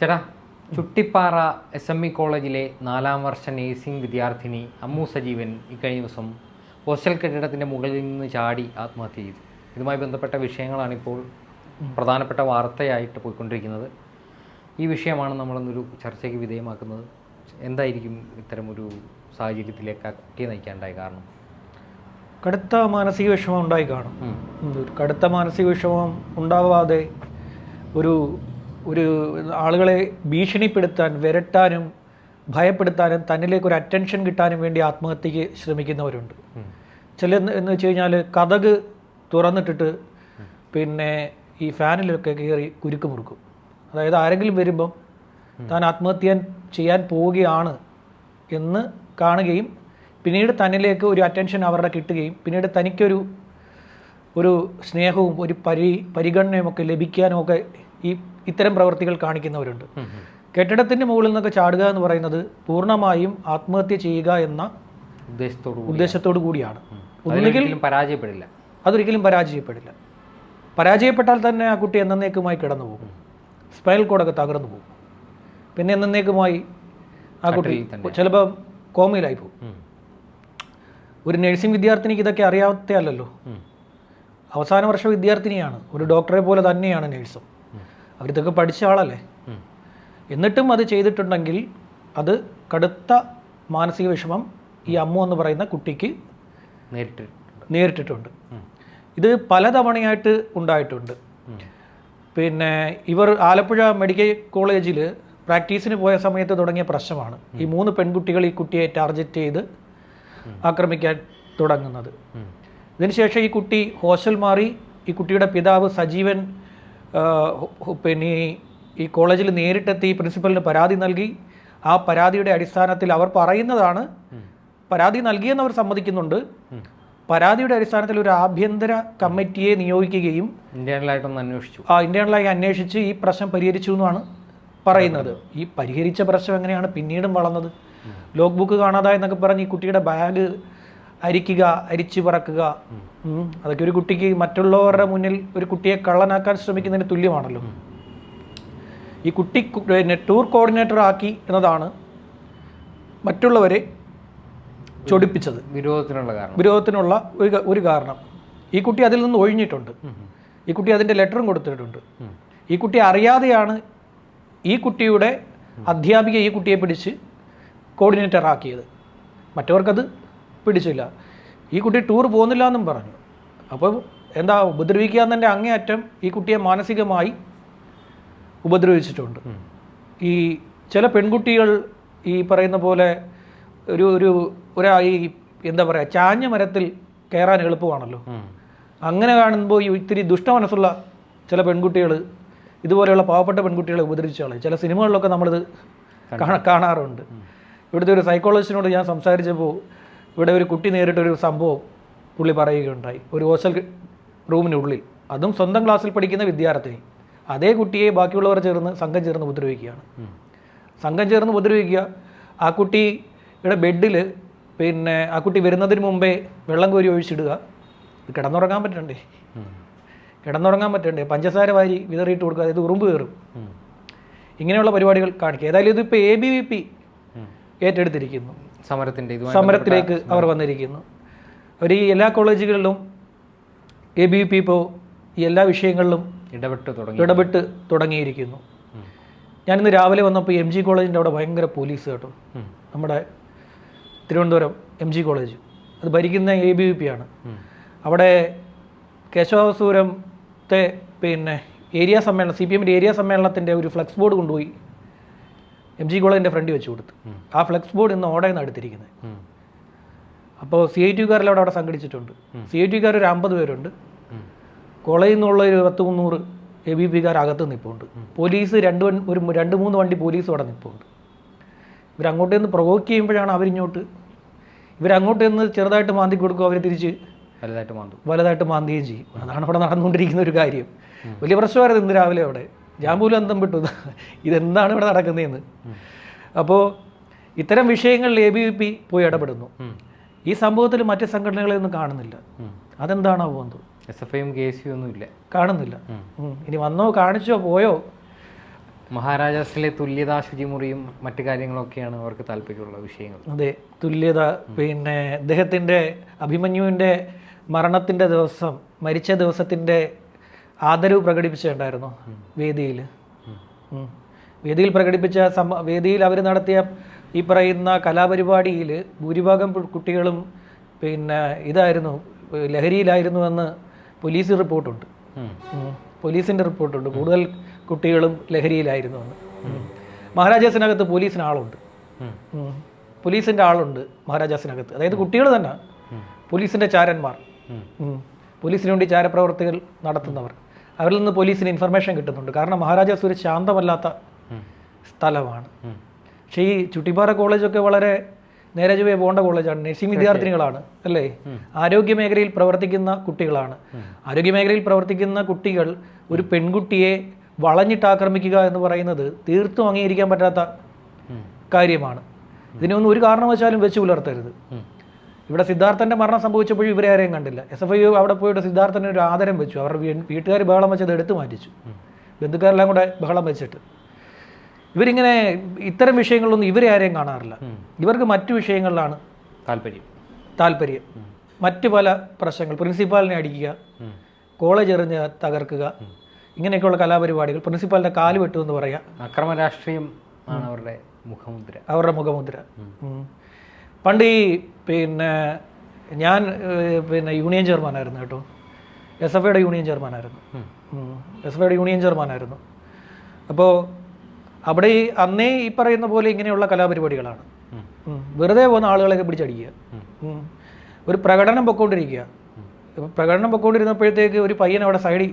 ചേട്ടാ Chuttippara S M E കോളേജിലെ നാലാം വർഷ നേഴ്സിംഗ് വിദ്യാർത്ഥിനി അമ്മു സജീവൻ ഇക്കഴിഞ്ഞ ദിവസം ഹോസ്റ്റൽ കെട്ടിടത്തിന്റെ മുകളിൽ നിന്ന് ചാടി ആത്മഹത്യ ചെയ്തു. ഇതുമായി ബന്ധപ്പെട്ട വിഷയങ്ങളാണിപ്പോൾ പ്രധാനപ്പെട്ട വാർത്തയായിട്ട് പോയിക്കൊണ്ടിരിക്കുന്നത്. ഈ വിഷയമാണ് നമ്മളൊന്നൊരു ചർച്ചയ്ക്ക് വിധേയമാക്കുന്നത്. എന്തായിരിക്കും ഇത്തരമൊരു സാഹചര്യത്തിലേക്ക് ആ കുട്ടിയെ നയിക്കാണ്ടായ കാരണം? കടുത്ത മാനസിക വിഷമം ഉണ്ടായി കാണും. കടുത്ത മാനസിക വിഷമം ഉണ്ടാവാതെ ഒരു ഒരു ആളുകളെ ഭീഷണിപ്പെടുത്താൻ വിരട്ടാനും ഭയപ്പെടുത്താനും തന്നിലേക്ക് ഒരു അറ്റൻഷൻ കിട്ടാനും വേണ്ടി ആത്മഹത്യക്ക് ശ്രമിക്കുന്നവരുണ്ട്. ചില എന്ന് വെച്ച് കഴിഞ്ഞാൽ കഥക് തുറന്നിട്ടിട്ട് പിന്നെ ഈ ഫാനിലൊക്കെ കയറി കുരുക്ക് മുറുക്കും. അതായത് ആരെങ്കിലും വരുമ്പം താൻ ആത്മഹത്യ ചെയ്യാൻ പോവുകയാണ് എന്ന് കാണുകയും പിന്നീട് തന്നിലേക്ക് ഒരു അറ്റൻഷൻ അവരുടെ കിട്ടുകയും പിന്നീട് തനിക്കൊരു ഒരു സ്നേഹവും ഒരു പരി പരിഗണനയും ഒക്കെ ലഭിക്കാനും ഒക്കെ ഈ ഇത്തരം പ്രവൃത്തികൾ കാണിക്കുന്നവരുണ്ട്. കെട്ടിടത്തിന്റെ മുകളിൽ നിന്നൊക്കെ ചാടുക എന്ന് പറയുന്നത് പൂർണമായും ആത്മഹത്യ ചെയ്യുക എന്ന ഉദ്ദേശത്തോടു ഉദ്ദേശത്തോടു കൂടിയാണ്. ഒന്നുകിൽ പരാജയപ്പെടില്ല. അതൊരിക്കലും പരാജയപ്പെടില്ല. പരാജയപ്പെട്ടാൽ തന്നെ ആ കുട്ടി എന്നേക്കുമായി കിടന്നു പോകും സ്പൈനൽ കോഡൊക്കെ തകർന്നു പോകും. പിന്നെ എന്നേക്കുമായി ആ കുട്ടി ചിലപ്പോൾ കോമയിലായി പോകും. ഒരു നഴ്സിംഗ് വിദ്യാർത്ഥിനിക്ക് ഇതൊക്കെ അറിയാത്തല്ലോ. അവസാന വർഷ വിദ്യാർത്ഥിനിയാണ്. ഒരു ഡോക്ടറെ പോലെ തന്നെയാണ് നേഴ്സും. അവരിതൊക്കെ പഠിച്ച ആളല്ലേ? എന്നിട്ടും അത് ചെയ്തിട്ടുണ്ടെങ്കിൽ അത് കടുത്ത മാനസിക വിഷമം ഈ അമ്മു എന്ന് പറയുന്ന കുട്ടിക്ക് നേരിട്ട് നേരിട്ടിട്ടുണ്ട്. ഇത് പലതവണയായിട്ട് ഉണ്ടായിട്ടുണ്ട്. പിന്നെ ഇവർ ആലപ്പുഴ മെഡിക്കൽ കോളേജിൽ പ്രാക്ടീസിന് പോയ സമയത്ത് തുടങ്ങിയ പ്രശ്നമാണ്. ഈ മൂന്ന് പെൺകുട്ടികൾ ഈ കുട്ടിയെ ടാർഗറ്റ് ചെയ്ത് ആക്രമിക്കാൻ തുടങ്ങുന്നത്. ഇതിനുശേഷം ഈ കുട്ടി ഹോസ്റ്റൽ മാറി. ഈ കുട്ടിയുടെ പിതാവ് സജീവൻ പിന്നെ ഈ- കോളേജിൽ നേരിട്ടെത്തി പ്രിൻസിപ്പലിന് പരാതി നൽകി. ആ പരാതിയുടെ അടിസ്ഥാനത്തിൽ അവർ പറയുന്നതാണ് പരാതി നൽകിയെന്ന് അവർ സമ്മതിക്കുന്നുണ്ട് പരാതിയുടെ അടിസ്ഥാനത്തിൽ ഒരു ആഭ്യന്തര കമ്മിറ്റിയെ നിയോഗിക്കുകയും ഇന്റേണലായിട്ടൊന്ന് അന്വേഷിച്ചു. ആ ഇന്റേണലായി അന്വേഷിച്ച് ഈ പ്രശ്നം പരിഹരിച്ചു എന്നാണ് പറയുന്നത്. ഈ പരിഹരിച്ച പ്രശ്നം എങ്ങനെയാണ് പിന്നീടും വളർന്നത്? ലോക്ക് ബുക്ക് കാണാതായെന്നൊക്കെ പറഞ്ഞ് ഈ കുട്ടിയുടെ ബാഗ് അരിക്കുക അരിച്ചു പറക്കുക. അതൊക്കെ ഒരു കുട്ടിക്ക് മറ്റുള്ളവരുടെ മുന്നിൽ ഒരു കുട്ടിയെ കള്ളനാക്കാൻ ശ്രമിക്കുന്നതിന് തുല്യമാണല്ലോ. ഈ കുട്ടി പിന്നെ ടൂർ കോർഡിനേറ്റർ ആക്കി എന്നതാണ് മറ്റുള്ളവരെ ചൊടിപ്പിച്ചത്. വിരോധത്തിനുള്ള കാരണം. വിരോധത്തിനുള്ള ഒരു ഒരു കാരണം. ഈ കുട്ടി അതിൽ നിന്ന് ഒഴിഞ്ഞിട്ടുണ്ട്. ഈ കുട്ടി അതിന്റെ ലെറ്ററും കൊടുത്തിട്ടുണ്ട്. ഈ കുട്ടി അറിയാതെയാണ് ഈ കുട്ടിയുടെ അധ്യാപിക ഈ കുട്ടിയെ പിടിച്ച് കോർഡിനേറ്റർ ആക്കിയത്. മറ്റവർക്കത് പിടിച്ചില്ല. ഈ കുട്ടി ടൂർ പോകുന്നില്ല എന്നും പറഞ്ഞു. അപ്പോൾ എന്താ ഉപദ്രവിക്കുക എന്നതിന്റെ അങ്ങേയറ്റം ഈ കുട്ടിയെ മാനസികമായി ഉപദ്രവിച്ചിട്ടുണ്ട്. ഈ ചില പെൺകുട്ടികൾ ഈ പറയുന്ന പോലെ ഒരു ഒരു ഒരാ ഈ എന്താ പറയുക ചാഞ്ഞ മരത്തിൽ കയറാൻ എളുപ്പമാണല്ലോ. അങ്ങനെ കാണുമ്പോൾ ഈ ഇത്തിരി ദുഷ്ടമനസ്സുള്ള ചില പെൺകുട്ടികൾ ഇതുപോലെയുള്ള പാവപ്പെട്ട പെൺകുട്ടികളെ ഉപദ്രവിച്ചാളെ ചില സിനിമകളിലൊക്കെ നമ്മളിത് കാണാ കാണാറുണ്ട്. ഇവിടുത്തെ ഒരു സൈക്കോളജിസ്റ്റിനോട് ഞാൻ സംസാരിച്ചപ്പോൾ ഇവിടെ ഒരു കുട്ടി നേരിട്ടൊരു സംഭവം. പുള്ളി പറയുകയുണ്ടായി. ഒരു ഹോസ്റ്റൽ റൂമിനുള്ളിൽ. അതും സ്വന്തം ക്ലാസ്സിൽ പഠിക്കുന്ന വിദ്യാർത്ഥിനി. അതേ കുട്ടിയെ ബാക്കിയുള്ളവർ ചേർന്ന് സംഘം ചേർന്ന് ഉപദ്രവിക്കുകയാണ്. സംഘം ചേർന്ന് ഉപദ്രവിക്കുക. ആ കുട്ടിയുടെ ബെഡിൽ പിന്നെ ആ കുട്ടി വരുന്നതിന് മുമ്പേ വെള്ളം കോരി ഒഴിച്ചിടുക. കിടന്നുറങ്ങാൻ പറ്റണ്ടേ? കിടന്നുറങ്ങാൻ പറ്റണ്ടേ? പഞ്ചസാര വാരി വിതറിയിട്ട് കൊടുക്കുക. അതായത് ഉറുമ്പ് കയറും. ഇങ്ങനെയുള്ള പരിപാടികൾ കാണിക്കുക. ഏതായാലും ഇതിപ്പോൾ എ ബി വി പി ഏറ്റെടുത്തിരിക്കുന്നു. സമരത്തിന്റെ സമരത്തിലേക്ക് അവർ വന്നിരിക്കുന്നു. അവർ ഈ എല്ലാ കോളേജുകളിലും എ ബി പി ഇപ്പോൾ ഈ എല്ലാ വിഷയങ്ങളിലും ഇടപെട്ട് തുടങ്ങി. ഇടപെട്ട് തുടങ്ങിയിരിക്കുന്നു. ഞാനിന്ന് രാവിലെ വന്നപ്പോൾ എം ജി കോളേജിന്റെ അവിടെ ഭയങ്കര പോലീസ് കേട്ടോ. നമ്മുടെ തിരുവനന്തപുരം എം ജി കോളേജ്. അത് ഭരിക്കുന്ന എ ബി വി പി ആണ്. അവിടെ കേശവസൂരത്തെ പിന്നെ ഏരിയ സമ്മേളനം സി പി എമ്മിന്റെ ഏരിയ സമ്മേളനത്തിന്റെ ഒരു ഫ്ലെക്സ് ബോർഡ് കൊണ്ടുപോയി എം ജി കോളേജിന്റെ ഫ്രണ്ട് വെച്ച് കൊടുത്തു. ആ ഫ്ലെക്സ് ബോർഡ് ഇന്ന് ഓടയിൽ നിന്ന് എടുത്തിരിക്കുന്നത്. അപ്പോൾ സി ഐ ടിക്കാരെല്ലാം അവിടെ സംഘടിച്ചിട്ടുണ്ട്. സി ഐ ടിക്കാർ ഒരു അമ്പത് പേരുണ്ട്. കോളേജിൽ നിന്നുള്ള ഒരു പത്ത് മുന്നൂറ് എ ബി പിക്കാർ അകത്ത് നിൽപ്പുണ്ട് പോലീസ് രണ്ട് ഒരു രണ്ട് മൂന്ന് വണ്ടി പോലീസ് അവിടെ നിൽപ്പുണ്ട് ഇവരങ്ങോട്ട് നിന്ന് പ്രൊവോക്ക് ചെയ്യുമ്പോഴാണ് അവരിങ്ങോട്ട്. ഇവരങ്ങോട്ട് നിന്ന് ചെറുതായിട്ട് മാന്തി കൊടുക്കും അവർ തിരിച്ച് വലുതായിട്ട് മാന്തു. വലുതായിട്ട് മാന്തുകയും ചെയ്യും. അതാണ് അവിടെ നടന്നുകൊണ്ടിരിക്കുന്ന ഒരു കാര്യം. വലിയ പ്രശ്നമായിരുന്നു ഇന്ന് രാവിലെ അവിടെ. ഞാൻ പോലും അന്തം വിട്ടു. ഇതെന്താണ് ഇവിടെ നടക്കുന്നതെന്ന് അപ്പോൾ ഇത്തരം വിഷയങ്ങളിൽ എ ബി വി പി പോയി ഇടപെടുന്നു. ഈ സംഭവത്തിൽ മറ്റ് സംഘടനകളെ ഒന്നും കാണുന്നില്ല. അതെന്താണോ പോകുന്നത് എസ് എഫ് ഐയും കെ ഒന്നും ഇല്ല. കാണുന്നില്ല. ഇനി വന്നോ കാണിച്ചോ പോയോ? മഹാരാജാസിലെ തുല്യതാ ശുചിമുറിയും മറ്റു കാര്യങ്ങളൊക്കെയാണ് അവർക്ക് താല്പര്യമുള്ള വിഷയങ്ങൾ. അതെ തുല്യത പിന്നെ അദ്ദേഹത്തിന്റെ അഭിമന്യുവിന്റെ മരണത്തിന്റെ ദിവസം മരിച്ച ദിവസത്തിന്റെ ആദരവ് പ്രകടിപ്പിച്ചിട്ടുണ്ടായിരുന്നു വേദിയിൽ. വേദിയിൽ പ്രകടിപ്പിച്ച വേദിയിൽ അവർ നടത്തിയ ഈ പറയുന്ന കലാപരിപാടിയിൽ ഭൂരിഭാഗം കുട്ടികളും പിന്നെ ഇതായിരുന്നു ലഹരിയിലായിരുന്നു എന്ന് പോലീസ് റിപ്പോർട്ടുണ്ട്. പോലീസിന്റെ റിപ്പോർട്ടുണ്ട്. കൂടുതൽ കുട്ടികളും ലഹരിയിലായിരുന്നു എന്ന്. മഹാരാജാസിനകത്ത് പോലീസിന് ആളുണ്ട്. പോലീസിന്റെ ആളുണ്ട് മഹാരാജാസിനകത്ത്. അതായത് കുട്ടികൾ തന്നെ. പോലീസിന്റെ ചാരന്മാർ. പോലീസിന് വേണ്ടി ചാരപ്രവർത്തികൾ നടത്തുന്നവർ. അവരിൽ നിന്ന് പോലീസിന് ഇൻഫർമേഷൻ കിട്ടുന്നുണ്ട്. കാരണം മഹാരാജാസ് ഒരു ശാന്തമല്ലാത്ത സ്ഥലമാണ്. പക്ഷേ ഈ ചുട്ടിപ്പാറ കോളേജൊക്കെ വളരെ നേരെ ചൊവ്വേ പോകേണ്ട കോളേജാണ്. നഴ്സിംഗ് വിദ്യാർത്ഥിനികളാണ് അല്ലേ? ആരോഗ്യ മേഖലയിൽ പ്രവർത്തിക്കുന്ന കുട്ടികളാണ്. ആരോഗ്യ മേഖലയിൽ പ്രവർത്തിക്കുന്ന കുട്ടികൾ ഒരു പെൺകുട്ടിയെ വളഞ്ഞിട്ട് ആക്രമിക്കുക എന്ന് പറയുന്നത് തീർത്തും അംഗീകരിക്കാൻ പറ്റാത്ത കാര്യമാണ്. ഇതിനൊന്നും ഒരു കാരണവശാലും വെച്ച് പുലർത്തരുത്. ഇവിടെ സിദ്ധാർത്ഥന്റെ മരണം സംഭവിച്ചപ്പോഴും ഇവരെ ആരെയും കണ്ടില്ല. എസ് എഫ് ഐ അവിടെ പോയിട്ട് സിദ്ധാർത്ഥന് ഒരു ആദരം വെച്ചു. അവരുടെ വീട്ടുകാർ ബഹളം വെച്ചത് എടുത്തു മാറ്റിച്ചു. ബന്ധുക്കാരെല്ലാം കൂടെ ബഹളം വെച്ചിട്ട്. ഇവരിങ്ങനെ ഇത്തരം വിഷയങ്ങളൊന്നും ഇവരെ ആരെയും കാണാറില്ല. ഇവർക്ക് മറ്റു വിഷയങ്ങളിലാണ് താല്പര്യം. താല്പര്യം. മറ്റു പല പ്രശ്നങ്ങൾ. പ്രിൻസിപ്പാലിനെ അടിക്കുക കോളേജ് എറിഞ്ഞ് തകർക്കുക ഇങ്ങനെയൊക്കെയുള്ള കലാപരിപാടികൾ. പ്രിൻസിപ്പാലിന്റെ കാൽ വെട്ടു എന്ന് പറയാം. അക്രമ രാഷ്ട്രീയം ആണ് അവരുടെ മുഖമുദ്ര. അവരുടെ മുഖമുദ്ര. പണ്ട് ഈ പിന്നെ ഞാൻ പിന്നെ യൂണിയൻ ചെയർമാൻ ആയിരുന്നു കേട്ടോ. എസ് എഫ് ഐയുടെ യൂണിയൻ ചെയർമാൻ ആയിരുന്നു. എസ് എഫ് ഐയുടെ യൂണിയൻ ചെയർമാനായിരുന്നു അപ്പോൾ അവിടെ ഈ അന്നേ ഈ പറയുന്ന പോലെ ഇങ്ങനെയുള്ള കലാപരിപാടികളാണ്. വെറുതെ പോകുന്ന ആളുകളെയൊക്കെ പിടിച്ചടിക്കുക. ഒരു പ്രകടനം പൊക്കോണ്ടിരിക്കുക. ഇപ്പൊ പ്രകടനം പൊക്കോണ്ടിരുന്നപ്പോഴത്തേക്ക് ഒരു പയ്യൻ അവിടെ സൈഡിൽ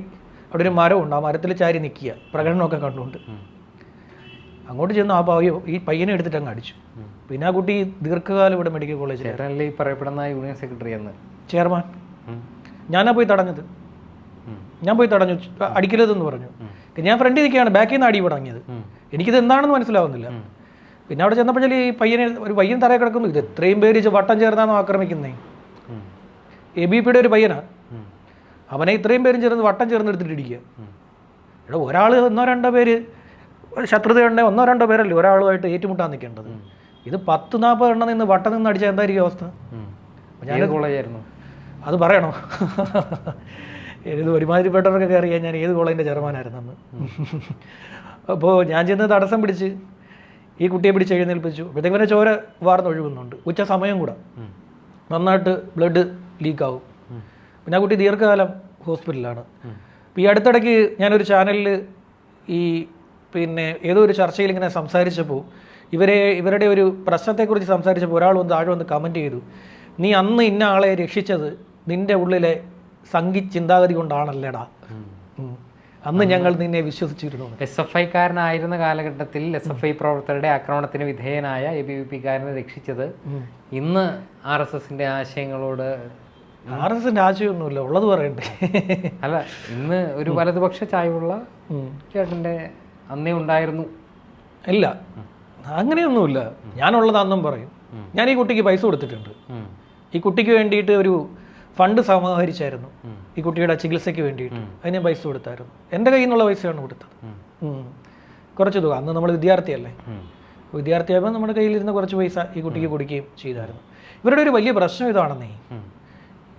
അവിടെ ഒരു മരമുണ്ട് ആ മരത്തിൽ ചാരി നിൽക്കുക. പ്രകടനമൊക്കെ കണ്ടുകൊണ്ട്. അങ്ങോട്ട് ചെന്ന് ആ പയ്യ ഈ പയ്യനെ എടുത്തിട്ട് അങ്ങ് അടിച്ചു. പിന്നെ ആ കുട്ടി ദീർഘകാലം ഇവിടെ മെഡിക്കൽ കോളേജിൽ ഈ പറയപ്പെടുന്ന യൂണിയൻ സെക്രട്ടറി എന്ന് ചെയർമാൻ. ഞാനാ പോയി തടഞ്ഞത്. ഞാൻ പോയി തടഞ്ഞു. അടിക്കരുതെന്ന് പറഞ്ഞു. ഞാൻ ഫ്രണ്ട് നിൽക്കുകയാണ്. ബാക്കിൽ നിന്ന് അടി തുടങ്ങിയത്. എനിക്കിത് എന്താണെന്ന് മനസ്സിലാവുന്നില്ല. പിന്നെ അവിടെ ചെന്നപ്പോൾ ഈ പയ്യനെ ഒരു പയ്യൻ തറയെ കിടക്കുന്നു. ഇത് എത്രയും പേര് വട്ടം ചേർന്നാണോ ആക്രമിക്കുന്നേ. എ ബി പിയുടെ ഒരു പയ്യനാണ് അവനെ ഇത്രയും പേരും ചേർന്ന് വട്ടം ചേർന്ന് എടുത്തിട്ട് ഇടിക്കുക എടാ ഒരാൾ ഒന്നോ രണ്ടോ പേര് ശത്രുതയുണ്ടെങ്കിൽ ഒന്നോ രണ്ടോ പേരല്ലേ ഒരാളുമായിട്ട് ഏറ്റുമുട്ടാൻ നിൽക്കേണ്ടത്. ഇത് പത്ത് നാൽപ്പത് എണ്ണം നിന്ന് വട്ടം നിന്ന് അടിച്ചാൽ എന്തായിരിക്കും അവസ്ഥ? ഞാൻ ഏത് കോളേജായിരുന്നു? അത് പറയണോ? ഇത് ഒരുമാതിരിപ്പെട്ടവർക്ക് കയറിയാൽ ഞാൻ ഏത് കോളേജിന്റെ ചെയർമാനായിരുന്നെന്ന് അപ്പോൾ ഞാൻ ചെന്ന് തടസ്സം പിടിച്ച് ഈ കുട്ടിയെ പിടിച്ച് എഴുന്നേൽപ്പിച്ചു. അപ്പോഴത്തേക്കും പിന്നെ ചോര വാർന്നൊഴുകുന്നുണ്ട് ഉച്ച സമയം കൂടെ. നന്നായിട്ട് ബ്ലഡ് ലീക്കാവും. പിന്നെ ആ കുട്ടി ദീർഘകാലം ഹോസ്പിറ്റലിലാണ്. അപ്പോൾ ഈ അടുത്തിടയ്ക്ക് ഞാനൊരു ചാനലിൽ ഈ പിന്നെ ഏതോ ഒരു ചർച്ചയിൽ ഇങ്ങനെ സംസാരിച്ചപ്പോൾ ഇവരെ ഇവരുടെ ഒരു പ്രശ്നത്തെക്കുറിച്ച് സംസാരിച്ചപ്പോൾ ഒരാൾ വന്ന് താഴെ വന്ന് കമന്റ് ചെയ്തു. നീ അന്ന് ഇന്ന ആളെ രക്ഷിച്ചത് നിന്റെ ഉള്ളിലെ സംഗി ചിന്താഗതി കൊണ്ടാണല്ലേടാ. അന്ന് ഞങ്ങൾ നിന്നെ വിശ്വസിച്ചിരുന്നു എസ് എഫ് ഐക്കാരനായിരുന്ന കാലഘട്ടത്തിൽ എസ് എഫ് ഐ പ്രവർത്തകരുടെ ആക്രമണത്തിന് വിധേയനായ എ ബി വി പിക്കാരനെ രക്ഷിച്ചത് ഇന്ന് ആർ എസ് എസിന്റെ ആശയങ്ങളോട് ആർ എസ് എസിന്റെ ആശയമൊന്നുമില്ല ഉള്ളത് പറയണ്ടേ അല്ല ഇന്ന് ഒരു വലതുപക്ഷ ചായവുള്ള. ചേട്ടന്റെ അന്നേ ഉണ്ടായിരുന്നു ഇല്ല അങ്ങനെയൊന്നുമില്ല ഞാനുള്ളത് അന്നും പറയും ഞാൻ ഈ കുട്ടിക്ക് പൈസ കൊടുത്തിട്ടുണ്ട് ഈ കുട്ടിക്ക് വേണ്ടിയിട്ട് ഒരു ഫണ്ട് സമാഹരിച്ചായിരുന്നു. ഈ കുട്ടിയുടെ ചികിത്സയ്ക്ക് വേണ്ടിയിട്ട്. അതിന് പൈസ കൊടുത്തായിരുന്നു. എന്റെ കയ്യിൽ നിന്നുള്ള പൈസയാണ് കൊടുത്തത്. കുറച്ച് തുക. അന്ന് നമ്മൾ വിദ്യാർത്ഥിയല്ലേ. വിദ്യാർത്ഥിയാകുമ്പോൾ നമ്മുടെ കയ്യിലിരുന്ന കുറച്ച് പൈസ ഈ കുട്ടിക്ക് കൊടുക്കുകയും ചെയ്തായിരുന്നു. ഇവരുടെ ഒരു വലിയ പ്രശ്നം ഇതാണെന്നേ.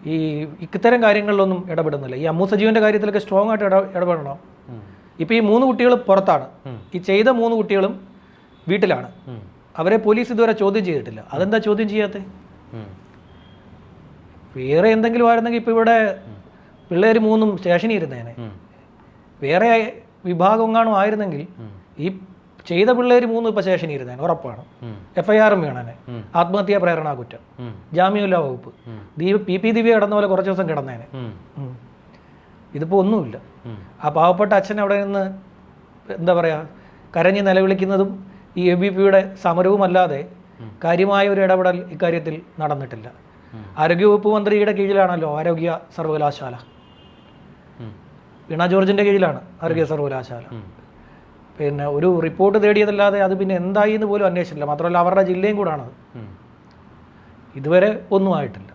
ഈ ഇത്തരം കാര്യങ്ങളിലൊന്നും ഇടപെടുന്നില്ല. ഈ അമ്മു സജീവന്റെ കാര്യത്തിലൊക്കെ സ്ട്രോങ് ആയിട്ട് ഇടപെടണോ. ഇപ്പോൾ ഈ മൂന്ന് കുട്ടികൾ പുറത്താണ്. ഈ ചെയ്ത മൂന്ന് കുട്ടികളും വീട്ടിലാണ്. അവരെ പോലീസ് ഇതുവരെ ചോദ്യം ചെയ്തിട്ടില്ല. അതെന്താ ചോദ്യം ചെയ്യാത്തത്. വേറെ എന്തെങ്കിലും ആയിരുന്നെങ്കിൽ ഇപ്പോൾ ഇവിടെ പിള്ളേർ മൂന്നും സ്റ്റേഷനിൽ ഇരുന്നേനെ. വേറെ വിഭാഗം എങ്ങാനും ആയിരുന്നെങ്കിൽ. ഈ ചെയ്ത പിള്ളേർ മൂന്നും ഇപ്പോൾ സ്റ്റേഷനിൽ ഇരുന്നേനെ ഉറപ്പാണ് എഫ്ഐആറും എഫ് ഐ ആറും വേണേനെ. ആത്മഹത്യാ പ്രേരണാ കുറ്റം. ജാമ്യമില്ലാ വകുപ്പ്. ദീപ പി പി ദിവ്യ കിടന്ന പോലെ കുറച്ച് ദിവസം കിടന്നേനെ ഇതിപ്പോ. ഇതിപ്പോൾ ഒന്നുമില്ല. ആ പാവപ്പെട്ട അച്ഛൻ അവിടെ നിന്ന് എന്താ പറയുക കരഞ്ഞ് നിലവിളിക്കുന്നതും ഈ എ ബി പിയുടെ സമരവുമല്ലാതെ കാര്യമായ ഒരു ഇടപെടൽ ഇക്കാര്യത്തിൽ നടന്നിട്ടില്ല. ആരോഗ്യവകുപ്പ് മന്ത്രിയുടെ കീഴിലാണല്ലോ ആരോഗ്യ സർവകലാശാല. വീണ ജോർജിന്റെ കീഴിലാണ് ആരോഗ്യ സർവകലാശാല. പിന്നെ ഒരു റിപ്പോർട്ട് തേടിയതല്ലാതെ അത് പിന്നെ എന്തായി എന്ന് പോലും അന്വേഷിച്ചില്ല മാത്രമല്ല അവരുടെ ജില്ലയും കൂടാണത്. ഇതുവരെ ഒന്നും ആയിട്ടില്ല.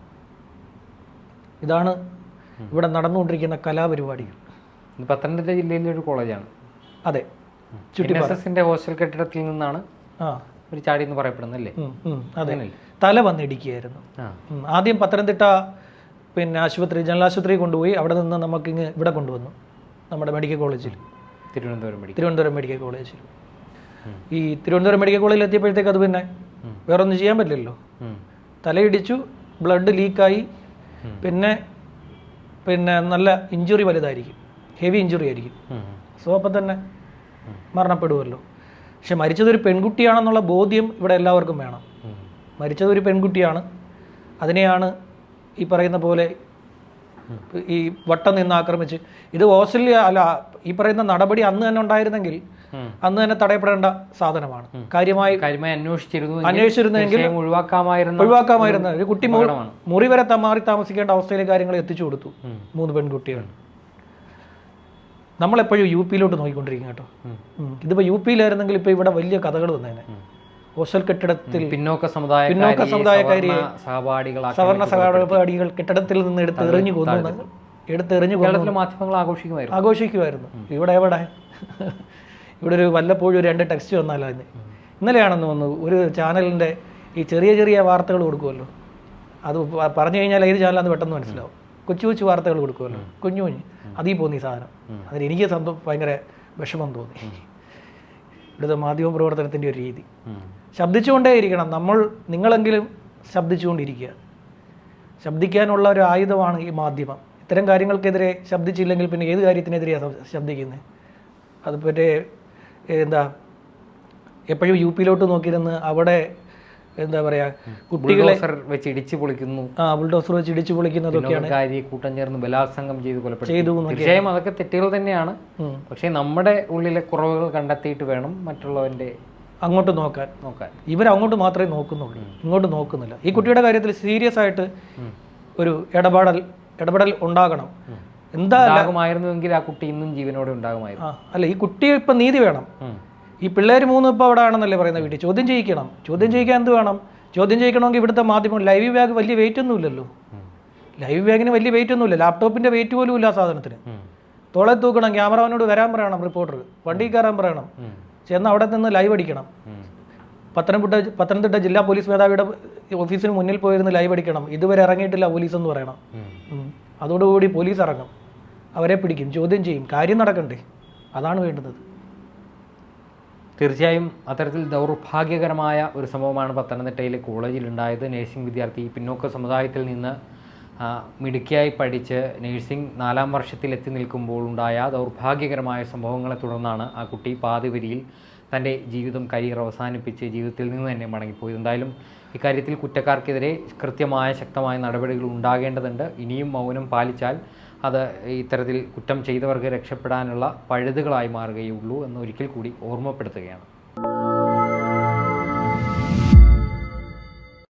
ഇതാണ് ഇവിടെ നടന്നുകൊണ്ടിരിക്കുന്ന കലാപരിപാടികൾ. പത്തനംതിട്ട ജില്ലയിലെ ഒരു കോളേജാണ്. അതെ. ചുറ്റി എൻ എസ് എസിന്റെ ഹോസ്റ്റൽ കെട്ടിടത്തിൽ നിന്നാണ് ആ. ഒരു ചാടി എന്ന് പറയപ്പെടുന്നല്ലേ അതെ. തല വന്നിടിക്കുകയായിരുന്നു. ആദ്യം പത്തനംതിട്ട പിന്നെ ആശുപത്രി ജനറൽ ആശുപത്രി കൊണ്ടുപോയി അവിടെ നിന്ന് നമുക്ക് ഇങ്ങ് ഇവിടെ കൊണ്ടുവന്നു നമ്മുടെ മെഡിക്കൽ കോളേജിൽ. തിരുവനന്തപുരം മെഡിക്കൽ. തിരുവനന്തപുരം മെഡിക്കൽ കോളേജിൽ. ഈ തിരുവനന്തപുരം മെഡിക്കൽ കോളേജിൽ എത്തിയപ്പോഴത്തേക്ക് അത് പിന്നെ വേറെ ഒന്നും ചെയ്യാൻ പറ്റില്ലല്ലോ. തലയിടിച്ചു ബ്ലഡ് ലീക്കായി പിന്നെ പിന്നെ നല്ല ഇഞ്ചുറി വലുതായിരിക്കും. ഹെവി ഇഞ്ചുറി ആയിരിക്കും. സോ അപ്പം തന്നെ മരണപ്പെടുമല്ലോ പക്ഷെ മരിച്ചതൊരു പെൺകുട്ടിയാണെന്നുള്ള ബോധ്യം ഇവിടെ എല്ലാവർക്കും വേണം. മരിച്ചത് മരിച്ചതൊരു പെൺകുട്ടിയാണ്. അതിനെയാണ് ഈ പറയുന്ന പോലെ ഈ വട്ടം നിന്ന് ആക്രമിച്ച് ഇത് ഓസ്ട്രേലിയ അല്ല ഈ പറയുന്ന നടപടി അന്ന് തന്നെ ഉണ്ടായിരുന്നെങ്കിൽ. അന്ന് തന്നെ തടയപ്പെടേണ്ട സാധനമാണ്. കാര്യമായി കാര്യമായി അന്വേഷിച്ചിരുന്നു അന്വേഷിച്ചിരുന്നെങ്കിൽ ഒഴിവാക്കാമായിരുന്ന ഒഴിവാക്കാമായിരുന്ന ഒരു കുട്ടി മുറി വരെ മാറി താമസിക്കേണ്ട അവസ്ഥയിലെ കാര്യങ്ങൾ എത്തിച്ചു കൊടുത്തു. മൂന്ന് പെൺകുട്ടികൾ. നമ്മളെപ്പോഴും യു പിയിലോട്ട് നോക്കിക്കൊണ്ടിരിക്കും കേട്ടോ. ഉം. ഉം. ഇതിപ്പോ യു പിയിലായിരുന്നെങ്കിൽ ഇപ്പൊ ഇവിടെ വലിയ കഥകൾ വന്നേനെ. ഹോസ്റ്റൽ കെട്ടിടത്തിൽ പിന്നോക്ക സമുദായ പിന്നോക്ക സമുദായക്കാരി സഹപാഠികൾ സവർണ സഹപാഠികൾ കെട്ടിടത്തിൽ നിന്ന് എടുത്ത് എറിഞ്ഞു കൊന്നു എടുത്ത് എറിഞ്ഞു കൊന്നു മാധ്യമങ്ങൾ ആഘോഷിക്കുമായിരുന്നു. ആഘോഷിക്കുമായിരുന്നു. ഇവിടെ എവിടെ? ഇവിടെ ഒരു വല്ലപ്പോഴും ഒരു രണ്ട് ടെക്സ്റ്റ് വന്നാലായിരുന്നു ഇന്നലെയാണെന്ന് തോന്നുന്നു ഒരു ചാനലിന്റെ ഈ ചെറിയ ചെറിയ വാർത്തകൾ കൊടുക്കുമല്ലോ. അത് പറഞ്ഞു കഴിഞ്ഞാൽ ഏത് ചാനലാന്ന് പെട്ടെന്ന് മനസ്സിലാവും. കൊച്ചു കൊച്ചു വാർത്തകൾ കൊടുക്കുമല്ലോ. കുഞ്ഞു കുഞ്ഞ് അതീ പോന്നി സാധനം. അതിന് എനിക്ക് സന്തോ ഭയങ്കര വിഷമം തോന്നി. ഇവിടുത്തെ മാധ്യമ പ്രവർത്തനത്തിന്റെ ഒരു രീതി. ശബ്ദിച്ചുകൊണ്ടേ ഇരിക്കണം നമ്മൾ നിങ്ങളെങ്കിലും ശബ്ദിച്ചുകൊണ്ടിരിക്കുക. ശബ്ദിക്കാനുള്ള ഒരു ആയുധമാണ് ഈ മാധ്യമം. ഇത്തരം കാര്യങ്ങൾക്കെതിരെ ശബ്ദിച്ചില്ലെങ്കിൽ പിന്നെ ഏത് കാര്യത്തിനെതിരെയാണ് ശബ്ദിക്കുന്നത് അത് മറ്റേ എന്താ എപ്പോഴും യു പിയിലോട്ട് നോക്കിയിരുന്ന് അവിടെ എന്താ പറയാ കുട്ടികളെ വെച്ച് ഇടിച്ചു പൊളിക്കുന്നു. ആ ബുൾഡോസർ വെച്ച് ഇടിച്ചു പൊളിക്കുന്നതൊക്കെയാണ്. കൂട്ടം ചേർന്ന് ബലാത്സംഗം ചെയ്ത് കൊലപ്പെടുത്തി. തീർച്ചയായും അതൊക്കെ തെറ്റുകൾ തന്നെയാണ്. പക്ഷേ നമ്മുടെ ഉള്ളിലെ കുറവുകൾ കണ്ടെത്തിയിട്ട് വേണം മറ്റുള്ളവന്റെ അങ്ങോട്ട് നോക്കാൻ. നോക്കാൻ. ഇവരങ്ങോട്ട് മാത്രമേ നോക്കുന്നുള്ളൂ. ഇങ്ങോട്ട് നോക്കുന്നില്ല. ഈ കുട്ടിയുടെ കാര്യത്തിൽ സീരിയസ് ആയിട്ട് ഒരു ഇടപെടൽ ഇടപെടൽ ഉണ്ടാകണം. എന്താ ഉണ്ടാകുമായിരുന്നുവെങ്കിൽ ആ കുട്ടി ഇന്നും ജീവനോടെ ഉണ്ടാകുമായിരുന്നു. അല്ല ഈ കുട്ടിയെ ഇപ്പം നീതി വേണം. ഈ പിള്ളേർ മൂന്നും ഇപ്പോൾ അവിടെ ആണെന്നല്ലേ പറയുന്ന വീട്ടിൽ? ചോദ്യം ചെയ്യിക്കണം. ചോദ്യം ചെയ്യിക്കാൻ എന്ത് വേണം? ചോദ്യം ചെയ്യിക്കണമെങ്കിൽ ഇവിടുത്തെ മാധ്യമം ലൈവ് ബാഗ് വലിയ വെയിറ്റ് ഒന്നും ഇല്ലല്ലോ. ലൈവ് ബാഗിന് വലിയ വെയിറ്റ് ഒന്നുമില്ല ലാപ്ടോപ്പിന്റെ വെയിറ്റ് പോലും ഇല്ല സാധനത്തിന്. തോളെ തൂക്കണം ക്യാമറമാനോട് വരാൻ പറയണം റിപ്പോർട്ടർ വണ്ടി കയറാൻ പറയണം. ചെന്ന് അവിടെ നിന്ന് ലൈവ് അടിക്കണം. പത്തനംതിട്ട പത്തനംതിട്ട ജില്ലാ പോലീസ് മേധാവിയുടെ ഓഫീസിന് മുന്നിൽ പോയിരുന്ന് ലൈവ് അടിക്കണം. ഇതുവരെ ഇറങ്ങിയിട്ടില്ല പോലീസ് എന്ന് പറയണം. അതോടുകൂടി പോലീസ് ഇറങ്ങും. അവരെ പിടിക്കും ചോദ്യം ചെയ്യും. കാര്യം നടക്കണ്ടേ? അതാണ് വേണ്ടുന്നത്. തീർച്ചയായും അത്തരത്തിൽ ദൗർഭാഗ്യകരമായ ഒരു സംഭവമാണ് പത്തനംതിട്ടയിലെ കോളേജിൽ ഉണ്ടായത് നഴ്സിംഗ് വിദ്യാർത്ഥി പിന്നോക്ക സമുദായത്തിൽ നിന്ന് മിടുക്കിയായി പഠിച്ച് നഴ്സിംഗ് നാലാം വർഷത്തിൽ എത്തി നിൽക്കുമ്പോൾ ഉണ്ടായ ദൗർഭാഗ്യകരമായ സംഭവങ്ങളെ തുടർന്നാണ് ആ കുട്ടി പാതിവരിയിൽ തന്റെ ജീവിതം കരിയർ അവസാനിപ്പിച്ച് ജീവിതത്തിൽ നിന്ന് തന്നെ മടങ്ങിപ്പോയി എന്തായാലും ഇക്കാര്യത്തിൽ കുറ്റക്കാർക്കെതിരെ കൃത്യമായ ശക്തമായ നടപടികൾ ഉണ്ടാകേണ്ടതുണ്ട്. ഇനിയും മൗനം പാലിച്ചാൽ അത് ഇത്തരത്തിൽ കുറ്റം ചെയ്തവർക്ക് രക്ഷപ്പെടാനുള്ള പഴുതുകളായി മാറുകയുള്ളൂ എന്ന് ഒരിക്കൽ കൂടി ഓർമ്മപ്പെടുത്തുകയാണ്.